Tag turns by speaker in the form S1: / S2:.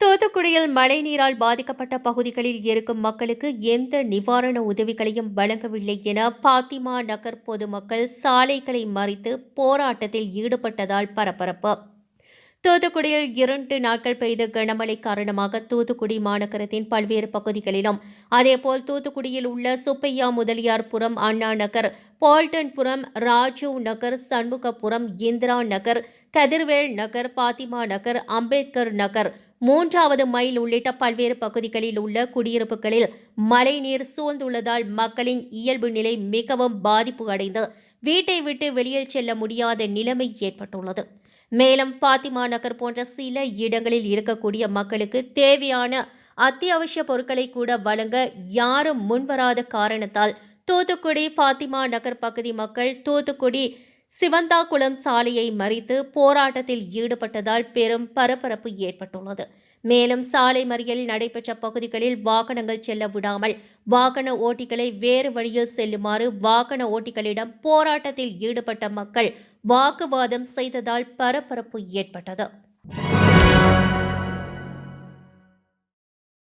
S1: தூத்துக்குடியில் மழைநீரால் பாதிக்கப்பட்ட பகுதிகளில் இருக்கும் மக்களுக்கு எந்த நிவாரண உதவிகளையும் வழங்கவில்லை என பாத்திமா நகர் பொதுமக்கள் சாலைகளை மறித்து போராட்டத்தில் ஈடுபட்டதால் பரபரப்பு. தூத்துக்குடியில் இரண்டு நாட்கள் பெய்த கனமழை காரணமாக தூத்துக்குடி மாநகரத்தின் பல்வேறு பகுதிகளிலும் அதேபோல் தூத்துக்குடியில் உள்ள சுப்பையா முதலியார்புரம் அண்ணா நகர் பால்டன்புரம் ராஜீவ் நகர் சண்முகபுரம் இந்திரா நகர் கதிர்வேல் நகர் பாத்திமா நகர் அம்பேத்கர் நகர் மூன்றாவது மைல் உள்ளிட்ட பல்வேறு பகுதிகளில் உள்ள குடியிருப்புகளில் மழைநீர் சூழ்ந்துள்ளதால் மக்களின் இயல்பு நிலை மிகவும் பாதிப்பு அடைந்து வீட்டை விட்டு வெளியில் செல்ல முடியாத நிலைமை ஏற்பட்டுள்ளது. மேலும் பாத்திமா நகர் போன்ற சில இடங்களில் இருக்கக்கூடிய மக்களுக்கு தேவையான அத்தியாவசிய பொருட்களை கூட வழங்க யாரும் முன்வராத காரணத்தால் தூத்துக்குடி பாத்திமா நகர் பகுதி மக்கள் தூத்துக்குடி சிவந்தாகுளம் சாலையை மறித்து போராட்டத்தில் ஈடுபட்டதால் பெரும் பரபரப்பு ஏற்பட்டுள்ளது. மேலும் சாலை மறியல் நடைபெற்ற பகுதிகளில் வாகனங்கள் செல்ல விடாமல் வாகன ஓட்டிகளை வேறு வழியில் செல்லுமாறு வாகன ஓட்டிகளிடம் போராட்டத்தில் ஈடுபட்ட மக்கள் வாக்குவாதம் செய்ததால் பரபரப்பு ஏற்பட்டது.